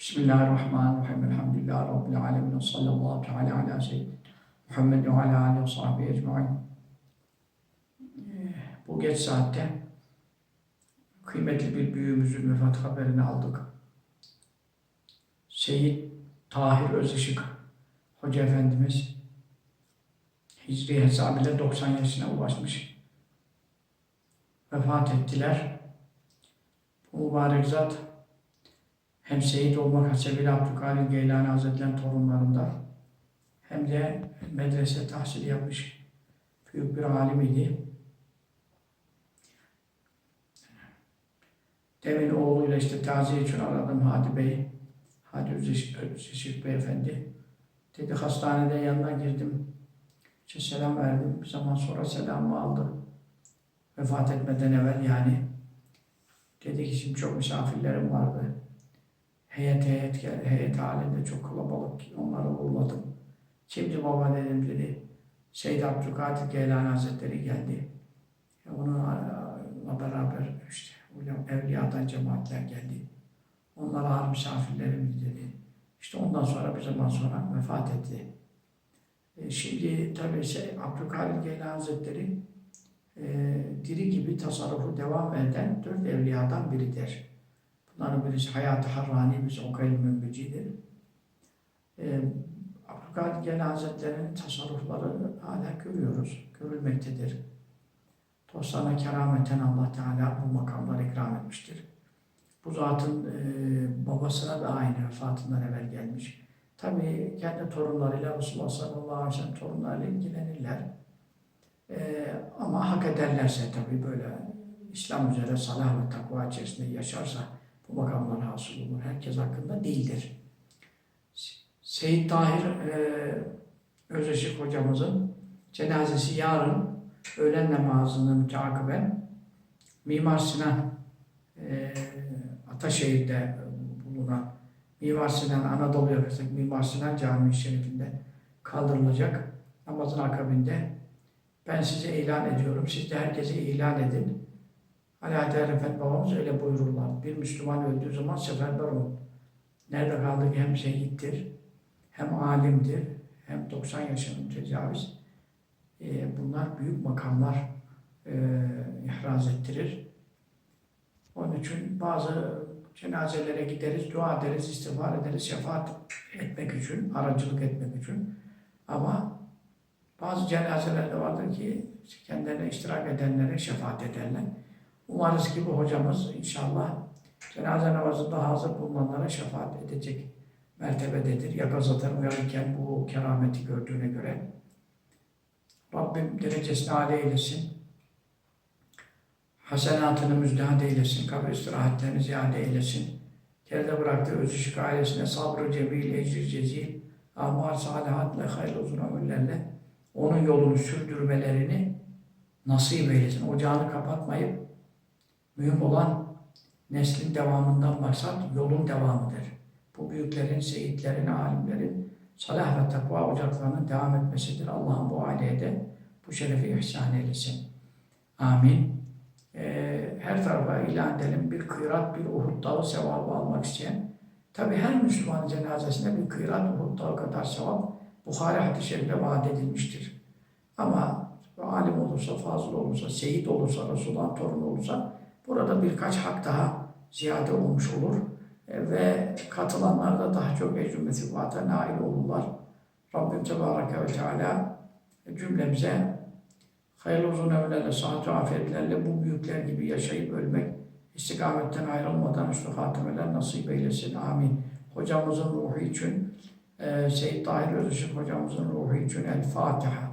Bismillahirrahmanirrahim. Elhamdülillahi Rabbil alemin. Sallallahu teala ala seyyidina Muhammed ve ala alihi ve sahbihi ecmain. Bu geç saatte kıymetli bir büyüğümüzün vefat haberini aldık. Seyyid Tahir Özışık Hoca Efendimiz Hicri hesabıyla 90 yaşına ulaşmış. Vefat ettiler. Bu mübarek zat hem şehit olmak hasebiyle Abdülkadir Geylani Hazretleri'nin torunlarından hem de medrese tahsil yapmış büyük bir alim idi. Demin oğluyla işte taziye için aradım Hadi Bey, Hadi Özyeşik Beyefendi. Dedi hastanede yanına girdim. İşte selam verdim. Bir zaman sonra selamımı aldı. Vefat etmeden evvel yani. Dedi ki şimdi çok misafirlerim vardı. Heyet heyet gel, heyet halinde çok kalabalık. Onları uğurladım. Şimdi baba dedim dedi. Seyyid Abdülkadir Geylani Hazretleri geldi. E, Onunla beraber işte evliyadan cemaatler geldi. Onlar ağır misafirlerimiz dedi. İşte ondan sonra bir zaman sonra vefat etti. E, şimdi tabii şey, Abdülkadir Geylani Hazretleri e, diri gibi tasarrufu devam eden dört evliyadan biridir. Bunların birisi Hayat-ı Harrani, biz Okayl Mümbeci'dir. E, Abdülkadir Geylani Hazretleri'nin tasarrufları hala görüyoruz, görülmektedir. Dostlarına kerameten Allah Teala bu makamları ikram etmiştir. Bu zatın e, babasına da aynı vefatından evvel gelmiş. Tabii kendi torunlarıyla Resulullah sallallahu aleyhi ve sellem torunlarıyla ilgilenirler. E, ama hak ederlerse tabii böyle İslam üzere salah ve takva içerisinde yaşarsa bu makamlar hasıl olur. Herkes hakkında değildir. Seyyid Tahir e, Özeşik hocamızın cenazesi yarın öğlen namazını müteakiben Mimar Sinan e, Ataşehir'de bulunan Mimar Sinan Anadolu yakasındaki Mimar Sinan Camii Şerifinde kaldırılacak. Namazın akabinde ben size ilan ediyorum. Siz de herkese ilan edin. Alaaddin Efendi babamız öyle buyururlar. Müslüman öldüğü zaman seferber olun. Nerede kaldı ki hem şehittir, hem alimdir, hem 90 yaşının tecavüz. Ee, bunlar büyük makamlar e, ihraz ettirir. Onun için bazı cenazelere gideriz, dua ederiz, istiğfar ederiz, şefaat etmek için, aracılık etmek için. Ama bazı cenazeler de vardır ki kendilerine iştirak edenlere şefaat ederler. Umarız ki bu hocamız inşallah cenaze namazında hazır bulunanlara şefaat edecek mertebededir. Yakazatan uyanırken bu kerameti gördüğüne göre. Rabbim derecesini âli eylesin. Hasenatını müjdat eylesin. Kabir istirahatlerini ziyade eylesin. Geride bıraktığı öz ışık ailesine sabrı cemil, ecri cezil, amal salihatle, hayırlı uzun ömürlerle onun yolunu sürdürmelerini nasip eylesin. Ocağını kapatmayıp mühim olan neslin devamından maksat yolun devamıdır. Bu büyüklerin, seyitlerin, alimlerin salah ve takva ocaklarının devam etmesidir. Allah'ın bu aileye de bu şerefi ihsan eylesin. Amin. Ee, her tarafa ilan edelim bir kıyrat, bir Uhud dağı sevabı almak isteyen. Tabi her Müslüman cenazesinde bir kıyrat, Uhud dağı kadar sevap Bukhari hadis-i şerifte vaat edilmiştir. Ama alim olursa, fazla olursa, seyit olursa, Resulullah'ın torunu olursa burada birkaç hak daha ziyade olmuş olur. E, ve katılanlar da daha çok ecrüme vata nail olurlar. Rabbim Tebareke ve Teala cümlemize hayırlı uzun ömürlerle, sıhhat afiyetlerle bu büyükler gibi yaşayıp ölmek, istikametten ayrılmadan üstü hatimeler nasip eylesin. Amin. Hocamızın ruhu için, e, Seyyid Tahir Özışık hocamızın ruhu için El Fatiha.